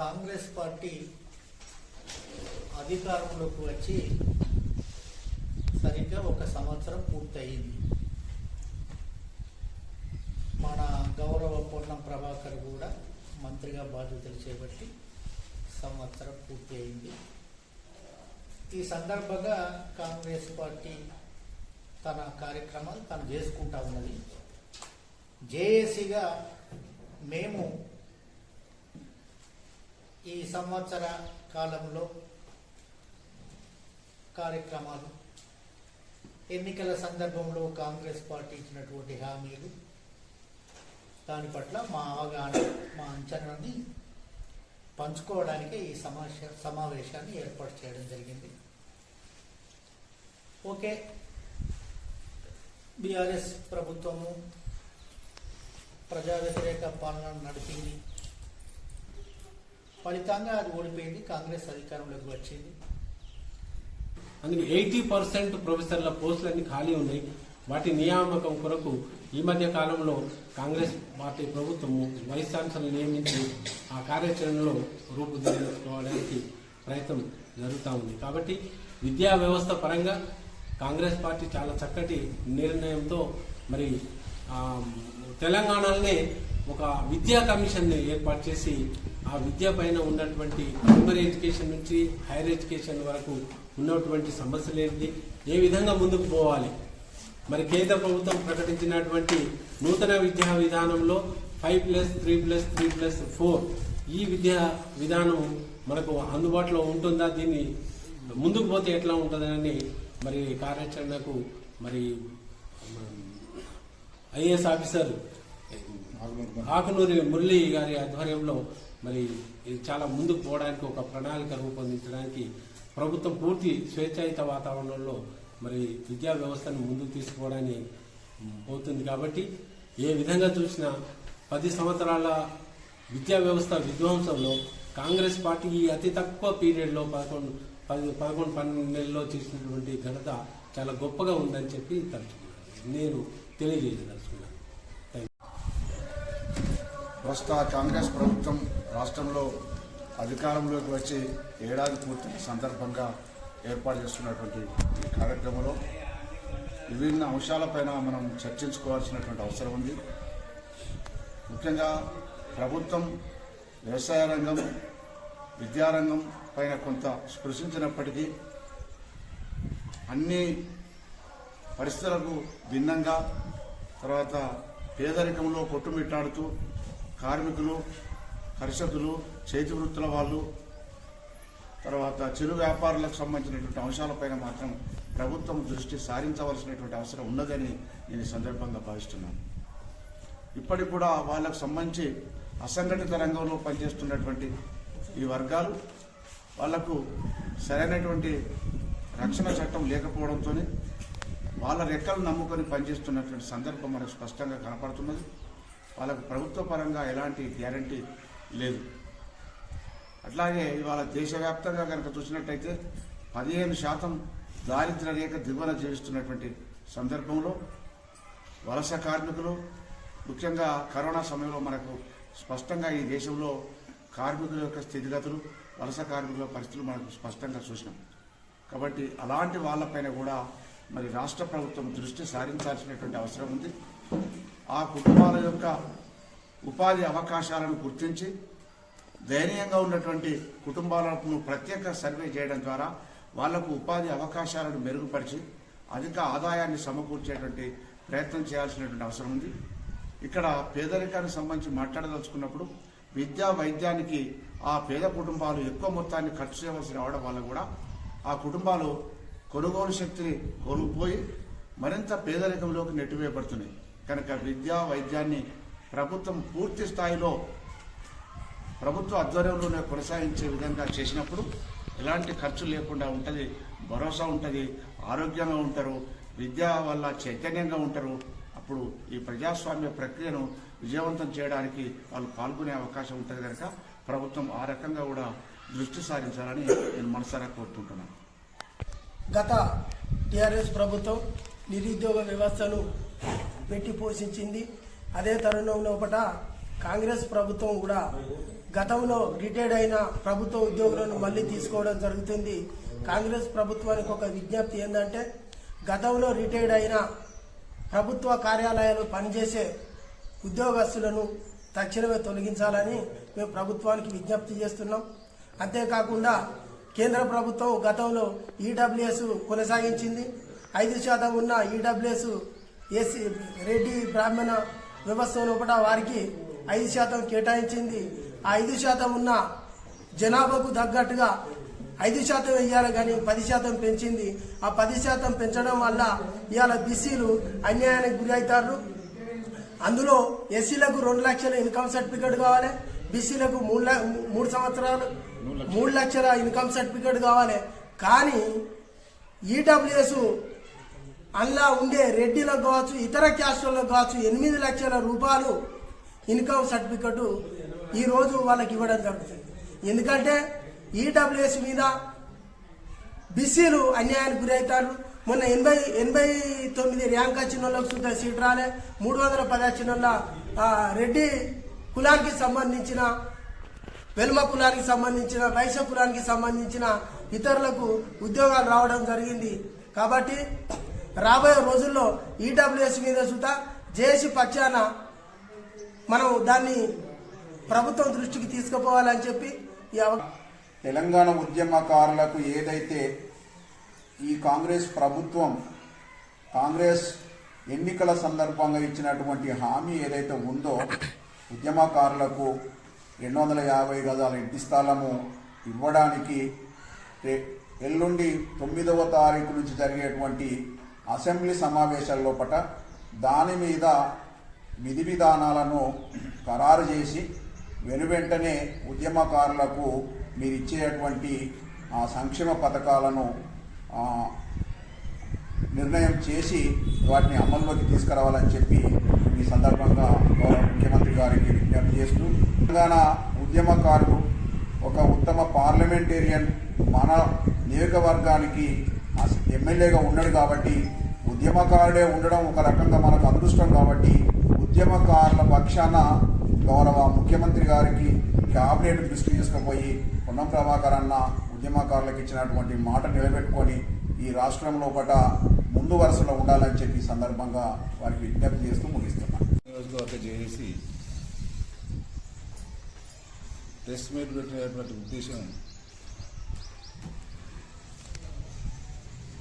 Congress party అధికారంలోకి వచ్చి సరిగ్గా ఒక సంవత్సరం పూర్తయింది. మన గౌరవ పొన్నం ప్రభాకర్ కూడా మంత్రిగా బాధ్యతలు చేపట్టి సంవత్సరం పూర్తి అయింది ఈ సందర్భంగా కాంగ్రెస్ పార్టీ తన కార్యక్రమాలు తను చేసుకుంటా ఉన్నది. జేఏసీగా మేము ఈ సంవత్సర కాలంలో కార్యక్రమాలు ఎన్నికల సందర్భంలో కాంగ్రెస్ పార్టీ ఇచ్చినటువంటి హామీలు దాని పట్ల మా అవగాహన మా అంచనాన్ని పంచుకోవడానికి ఈ సమావేశ సమావేశాన్ని ఏర్పాటు చేయడం జరిగింది. ఓకే. బీఆర్ఎస్ ప్రభుత్వము ప్రజా వ్యతిరేక పాలన నడిపింది. ఫలితంగా అది ఓడిపోయింది కాంగ్రెస్ అధికారంలోకి వచ్చింది. అందుకే ఎయిటీ పర్సెంట్ ప్రొఫెసర్ల పోస్టులన్నీ ఖాళీ ఉన్నాయి. వాటి నియామకం కొరకు ఈ మధ్య కాలంలో కాంగ్రెస్ పార్టీ ప్రభుత్వము వైస్ ఛాన్సలర్ నియమించి ఆ కార్యాచరణలో రూపుదిద్దుకోవడానికి ప్రయత్నం జరుగుతూ ఉంది. కాబట్టి విద్యా వ్యవస్థ పరంగా కాంగ్రెస్ పార్టీ చాలా చక్కటి నిర్ణయంతో మరి తెలంగాణలోనే ఒక విద్యా కమిషన్ ఏర్పాటు చేసి ఆ విద్య పైన ఉన్నటువంటి ప్రైమరీ ఎడ్యుకేషన్ నుంచి హైయర్ ఎడ్యుకేషన్ వరకు ఉన్నటువంటి సమస్యలు ఏంటి? ఏ విధంగా ముందుకు పోవాలి? మరి కేంద్ర ప్రభుత్వం ప్రకటించినటువంటి నూతన విద్యా విధానంలో five plus three plus three plus four ఈ విద్యా విధానం మనకు అందుబాటులో ఉంటుందా? దీన్ని ముందుకు పోతే ఎట్లా ఉంటుందని మరి కార్యాచరణకు మరి ఐఏఎస్ ఆఫీసర్ ఆకునూరి మురళి గారి ఆధ్వర్యంలో మరి ఇది చాలా ముందుకు పోవడానికి ఒక ప్రణాళిక రూపొందించడానికి ప్రభుత్వం పూర్తి స్వేచ్ఛాయుత వాతావరణంలో మరి విద్యా వ్యవస్థను ముందుకు తీసుకోవడానికి పోతుంది కాబట్టి ఏ విధంగా చూసినా పది సంవత్సరాల విద్యా వ్యవస్థ విధ్వంసంలో కాంగ్రెస్ పార్టీ ఈ అతి తక్కువ పీరియడ్లో పదకొండు పది పదకొండు పన్నెండు నెలల్లో చేసినటువంటి ఘనత చాలా గొప్పగా ఉందని చెప్పి తలుచుకున్నాను. నేను తెలియజేయదలుచుకున్నాను. ప్రస్తుత కాంగ్రెస్ ప్రభుత్వం రాష్ట్రంలో అధికారంలోకి వచ్చి ఏడాది పూర్తి సందర్భంగా ఏర్పాటు చేస్తున్నటువంటి ఈ కార్యక్రమంలో విభిన్న అంశాలపైన మనం చర్చించుకోవాల్సినటువంటి అవసరం ఉంది. ముఖ్యంగా ప్రభుత్వం వ్యవసాయ రంగం విద్యారంగం పైన కొంత స్పృశించినప్పటికీ అన్ని పరిస్థితులకు భిన్నంగా తర్వాత పేదరికంలో కొట్టుమిట్టాడుతూ కార్మికులు పరిషత్తులు చేతి వృత్తుల వాళ్ళు తర్వాత చిరు వ్యాపారులకు సంబంధించినటువంటి అంశాలపైన మాత్రం ప్రభుత్వం దృష్టి సారించవలసినటువంటి అవసరం ఉన్నదని నేను సందర్భంగా భావిస్తున్నాను. ఇప్పటికి కూడా వాళ్ళకు సంబంధించి అసంఘటిత రంగంలో పనిచేస్తున్నటువంటి ఈ వర్గాలు వాళ్ళకు సరైనటువంటి రక్షణ చట్టం లేకపోవడంతో వాళ్ళ రెక్కలు నమ్ముకొని పనిచేస్తున్నటువంటి సందర్భం మనకు స్పష్టంగా కనపడుతున్నది. వాళ్ళకు ప్రభుత్వ పరంగా ఎలాంటి గ్యారంటీ లేదు. అట్లాగే ఇవాళ దేశవ్యాప్తంగా కనుక చూసినట్టయితే పదిహేను శాతం దారిద్ర్య రేఖ దిగువన జీవిస్తున్నటువంటి సందర్భంలో వలస కార్మికులు ముఖ్యంగా కరోనా సమయంలో మనకు స్పష్టంగా ఈ దేశంలో కార్మికుల యొక్క స్థితిగతులు వలస కార్మికుల పరిస్థితులు మనకు స్పష్టంగా చూసినాం. కాబట్టి అలాంటి వాళ్ళపైన కూడా మరి రాష్ట్ర ప్రభుత్వం దృష్టి సారించాల్సినటువంటి అవసరం ఉంది. ఆ కుటుంబాల యొక్క ఉపాధి అవకాశాలను గుర్తించి దయనీయంగా ఉన్నటువంటి కుటుంబాలను ప్రత్యేక సర్వే చేయడం ద్వారా వాళ్ళకు ఉపాధి అవకాశాలను మెరుగుపరిచి అధిక ఆదాయాన్ని సమకూర్చేటువంటి ప్రయత్నం చేయాల్సినటువంటి అవసరం ఉంది. ఇక్కడ పేదరికానికి సంబంధించి మాట్లాడదలుచుకున్నప్పుడు విద్యా వైద్యానికి ఆ పేద కుటుంబాలు ఎక్కువ మొత్తాన్ని ఖర్చు చేయవలసి రావడం వల్ల కూడా ఆ కుటుంబాలు కొనుగోలు శక్తిని కోల్పోయి మరింత పేదరికంలోకి నెట్టివేయబడుతున్నాయి. కనుక విద్యా వైద్యాన్ని ప్రభుత్వం పూర్తి స్థాయిలో ప్రభుత్వ ఆధ్వర్యంలోనే కొనసాగించే విధంగా చేసినప్పుడు ఎలాంటి ఖర్చు లేకుండా ఉంటుంది భరోసా ఉంటుంది ఆరోగ్యంగా ఉంటారు విద్య వల్ల చైతన్యంగా ఉంటారు అప్పుడు ఈ ప్రజాస్వామ్య ప్రక్రియను విజయవంతం చేయడానికి వాళ్ళు పాల్గొనే అవకాశం ఉంటుంది కనుక ప్రభుత్వం ఆ రకంగా కూడా దృష్టి సారించాలని నేను మనసారా కోరుకుంటున్నాను. గత టీఆర్ఎస్ ప్రభుత్వం నిరుద్యోగ వ్యవస్థను పెట్టి పోషించింది. అదే తరుణం లోపల కాంగ్రెస్ ప్రభుత్వం కూడా గతంలో రిటైర్డ్ అయిన ప్రభుత్వ ఉద్యోగులను మళ్ళీ తీసుకోవడం జరుగుతుంది. కాంగ్రెస్ ప్రభుత్వానికి ఒక విజ్ఞప్తి ఏంటంటే గతంలో రిటైర్డ్ అయిన ప్రభుత్వ కార్యాలయాలు పనిచేసే ఉద్యోగస్తులను తక్షణమే తొలగించాలని మేము ప్రభుత్వానికి విజ్ఞప్తి చేస్తున్నాం. అంతేకాకుండా కేంద్ర ప్రభుత్వం గతంలో ఈడబ్ల్యూఎస్ కొనసాగించింది. ఐదు శాతం ఉన్న ఈడబ్ల్యూఎస్ ఏసీ రెడ్డి బ్రాహ్మణ వ్యవస్థ లోపల వారికి ఐదు శాతం కేటాయించింది. ఆ ఐదు శాతం ఉన్న జనాభాకు తగ్గట్టుగా ఐదు శాతం వెయ్యాలి కానీ పది శాతం పెంచింది. ఆ పది శాతం పెంచడం వల్ల ఇవాళ బీసీలు అన్యాయానికి గురి అవుతారు. అందులో ఎస్సీలకు రెండు లక్షల ఇన్కమ్ సర్టిఫికేట్ కావాలి. బీసీలకు మూడు మూడు సంవత్సరాలు మూడు లక్షల ఇన్కమ్ సర్టిఫికేట్ కావాలి. కానీ ఈడబ్ల్యూఎస్ అందులో ఉండే రెడ్డిలకు కావచ్చు ఇతర క్యాస్టులకు కావచ్చు ఎనిమిది లక్షల రూపాయలు ఇన్కమ్ సర్టిఫికెట్ ఈ రోజు వాళ్ళకి ఇవ్వడం జరుగుతుంది. ఎందుకంటే ఈడబ్ల్యూఎస్ మీద బీసీలు అన్యాయానికి గురవుతారు. మొన్న ఎనభై ఎనభై తొమ్మిది ర్యాంక్ వచ్చిన వాళ్ళకి సుద్ధ సీట్ రాలే. మూడు వందల పది వచ్చిన రెడ్డి కులానికి సంబంధించిన వెల్మ కులానికి సంబంధించిన వైశ్య కులానికి సంబంధించిన ఇతరులకు ఉద్యోగాలు రావడం జరిగింది. కాబట్టి రాబోయే రోజుల్లో ఈడబ్ల్యూఎస్ మీద సుతా జేఏసీ పక్షాన మనం దాన్ని ప్రభుత్వం దృష్టికి తీసుకుపోవాలని చెప్పి తెలంగాణ ఉద్యమకారులకు ఏదైతే ఈ కాంగ్రెస్ ప్రభుత్వం కాంగ్రెస్ ఎన్నికల సందర్భంగా ఇచ్చినటువంటి హామీ ఏదైతే ఉందో ఉద్యమకారులకు రెండు వందల యాభై గజాల ఇంటి స్థలము ఇవ్వడానికి ఎల్లుండి తొమ్మిదవ తారీఖు నుంచి జరిగేటువంటి అసెంబ్లీ సమావేశాల లోపల దాని మీద విధి విధానాలను ఖరారు చేసి వెనువెంటనే ఉద్యమకారులకు మీరు ఇచ్చేటువంటి సంక్షేమ పథకాలను నిర్ణయం చేసి వాటిని అమల్లోకి తీసుకురావాలని చెప్పి ఈ సందర్భంగా గౌరవ ముఖ్యమంత్రి గారికి విజ్ఞప్తి చేస్తూ తెలంగాణ ఉద్యమకారులు ఒక ఉత్తమ పార్లమెంటేరియన్ మన నియోజకవర్గానికి ఎమ్మెల్యేగా ఉన్నాడు కాబట్టి ఉద్యమకారుడే ఉండడం ఒక రకంగా మనకు అదృష్టం కాబట్టి ఉద్యమకారుల పక్షాన గౌరవ ముఖ్యమంత్రి గారికి క్యాబినెట్ దృష్టి తీసుకుపోయి పొన్నం ప్రభాకర్ అన్న ఉద్యమకారులకు ఇచ్చినటువంటి మాట నిలబెట్టుకొని ఈ రాష్ట్రం లోపల ముందు వరుసలో ఉండాలని చెప్పి సందర్భంగా వారికి విజ్ఞప్తి చేస్తూ ముగిస్తున్నాను నియోజకవర్గ ప్రెస్ మీట్ పెట్టినటువంటి ఉద్దేశం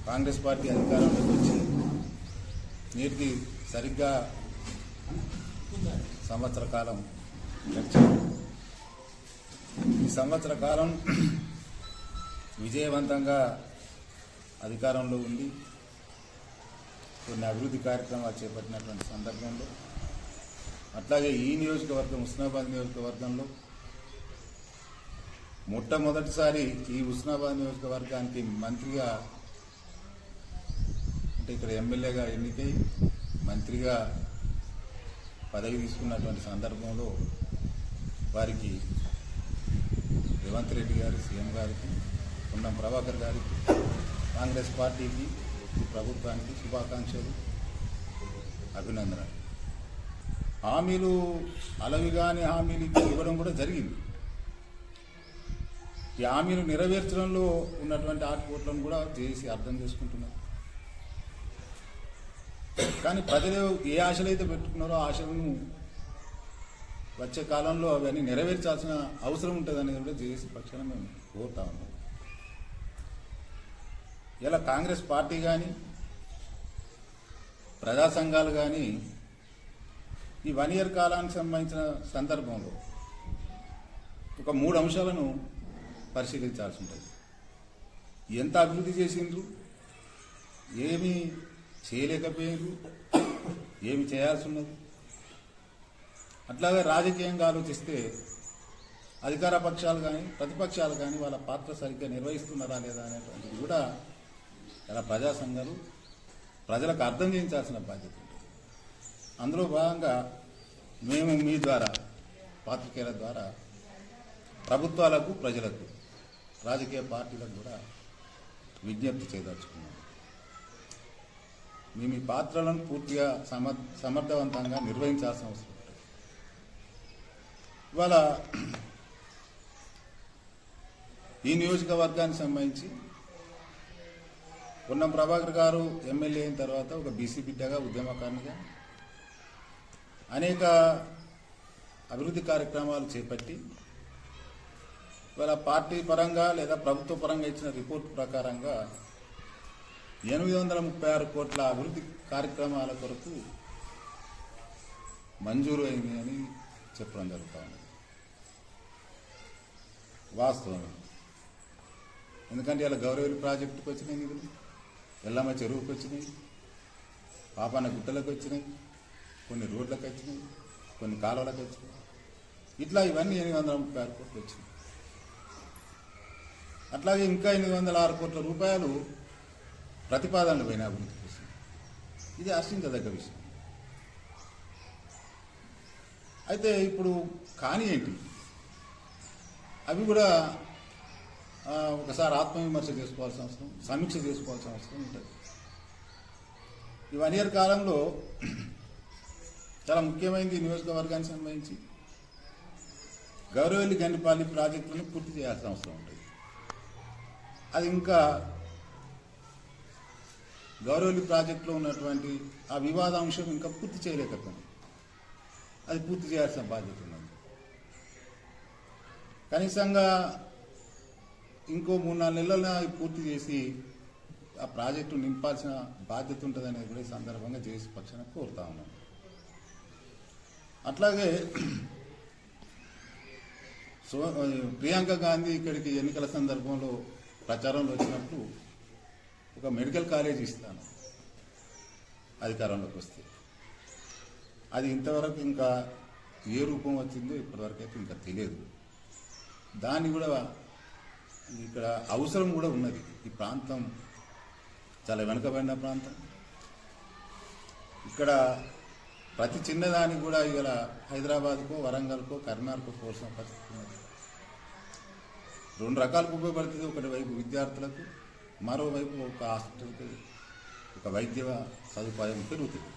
కాంగ్రెస్ పార్టీ అధికారంలోకి వచ్చి నేటికి సరిగ్గా సంవత్సర కాలం గడిచింది. ఈ సంవత్సర కాలం విజయవంతంగా అధికారంలో ఉంది. కొన్ని అభివృద్ధి కార్యక్రమాలు చేపట్టినటువంటి సందర్భంలో అట్లాగే ఈ నియోజకవర్గం ఉస్నాబాద్ నియోజకవర్గంలో మొట్టమొదటిసారి ఈ ఉస్నాబాద్ నియోజకవర్గానికి మంత్రిగా అంటే ఇక్కడ ఎమ్మెల్యేగా ఎన్నికై మంత్రిగా పదవి తీసుకున్నటువంటి సందర్భంలో వారికి రేవంత్ రెడ్డి గారు సీఎం గారికి ఉన్న ప్రభాకర్ గారికి కాంగ్రెస్ పార్టీకి ప్రభుత్వానికి శుభాకాంక్షలు అభినందనలు. హామీలు అలవిగాని హామీలు ఇవ్వడం కూడా జరిగింది. ఈ హామీలు నెరవేర్చడంలో ఉన్నటువంటి ఆటపోట్లను కూడా చేసి అర్థం చేసుకుంటున్నారు కానీ ప్రజలు ఏ ఆశలు అయితే పెట్టుకున్నారో ఆశలను వచ్చే కాలంలో అవన్నీ నెరవేర్చాల్సిన అవసరం ఉంటుంది అనేది కూడా జేఏసీ పక్షాన మేము కోరుతా ఉన్నాం. ఇలా కాంగ్రెస్ పార్టీ కానీ ప్రజా సంఘాలు కానీ ఈ వన్ ఇయర్ కాలానికి సంబంధించిన సందర్భంలో ఒక మూడు అంశాలను పరిశీలించాల్సి ఉంటుంది. ఎంత అభివృద్ధి చేసిండ్రు? ఏమి చేయలేకపోయారు. ఏమి చేయాల్సి ఉన్నది అట్లాగే రాజకీయంగా ఆలోచిస్తే అధికార పక్షాలు కానీ ప్రతిపక్షాలు కానీ వాళ్ళ పాత్ర సరిగ్గా నిర్వహిస్తున్నారా లేదా అనేటువంటిది కూడా ఇలా ప్రజా సంఘాలు ప్రజలకు అర్థం చేయించాల్సిన బాధ్యత అందులో భాగంగా మేము మీ ద్వారా పాత్రికేయుల ద్వారా ప్రభుత్వాలకు ప్రజలకు రాజకీయ పార్టీలకు కూడా విజ్ఞప్తి చేయదలుచుకున్నాం. మీ మీ పాత్రలను పూర్తిగా సమ సమర్థవంతంగా నిర్వహించాల్సిన అవసరం ఉంటుంది. ఇవాళ ఈ నియోజకవర్గానికి సంబంధించి పొన్నం ప్రభాకర్ గారు ఎమ్మెల్యే అయిన తర్వాత ఒక బీసీ బిడ్డగా ఉద్యమకారునిగా అనేక అభివృద్ధి కార్యక్రమాలు చేపట్టి ఇవాళ పార్టీ పరంగా లేదా ప్రభుత్వ పరంగా ఇచ్చిన రిపోర్ట్ ప్రకారంగా ఎనిమిది వందల ముప్పై ఆరు కోట్ల అభివృద్ధి కార్యక్రమాల కొరకు మంజూరు అయింది అని చెప్పడం జరుగుతూ ఉంది వాస్తవం ఎందుకంటే ఇలా గౌరవలి ప్రాజెక్టుకు వచ్చినాయి నిధులు ఎల్లమ్మ చెరువుకి వచ్చినాయి పాపాన గుట్టలకు వచ్చినాయి కొన్ని రోడ్లకు వచ్చినాయి కొన్ని కాలువలకు వచ్చినాయి. ఇట్లా ఇవన్నీ ఎనిమిది వందల ముప్పై ఆరు కోట్లు వచ్చినాయి. అట్లాగే ఇంకా ఎనిమిది వందల ఆరు కోట్ల రూపాయలు ప్రతిపాదనలు పోయిన అభివృద్ధి కోసం. ఇది హర్షించదగ్గ విషయం. అయితే ఇప్పుడు కాని ఏంటి? అవి కూడా ఒకసారి ఆత్మవిమర్శ చేసుకోవాల్సిన అవసరం సమీక్ష చేసుకోవాల్సిన అవసరం ఉంటుంది. ఈ వన్ ఇయర్ కాలంలో చాలా ముఖ్యమైనది నియోజకవర్గానికి సంబంధించి గౌరవల్లి గండిపల్లి ప్రాజెక్టులను పూర్తి చేయాల్సిన అవసరం ఉంటుంది. అది ఇంకా గౌరవలి ప్రాజెక్టులో ఉన్నటువంటి ఆ వివాదాంశం ఇంకా పూర్తి చేయలేకపోయింది అది పూర్తి చేయాల్సిన బాధ్యత ఉన్నది. కనీసంగా ఇంకో మూడు నాలుగు నెలల్లో అది పూర్తి చేసి ఆ ప్రాజెక్టు నింపాల్సిన బాధ్యత ఉంటుంది అనేది కూడా ఈ సందర్భంగా చేసి పక్షాన కోరుతా ఉన్నాను అట్లాగే సో ప్రియాంక గాంధీ ఇక్కడికి ఎన్నికల సందర్భంలో ప్రచారంలో వచ్చినప్పుడు ఒక మెడికల్ కాలేజ్ ఇస్తాను అధికారంలోకి వస్తే. అది ఇంతవరకు ఇంకా ఏ రూపం వచ్చిందో ఇప్పటివరకు అయితే ఇంకా తెలియదు. దాన్ని కూడా ఇక్కడ అవసరం కూడా ఉన్నది. ఈ ప్రాంతం చాలా వెనుకబడిన ప్రాంతం. ఇక్కడ ప్రతి చిన్నదానికి కూడా ఇవాళ హైదరాబాద్కో వరంగల్కో కరీంనగర్కో పోల్సిన పరిస్థితి రెండు రకాలకు ఉపయోగపడుతుంది. ఒకటి వైపు విద్యార్థులకు మరోవైపు ఒక హాస్పిటల్కి ఒక వైద్య సదుపాయం పెరుగుతుంది.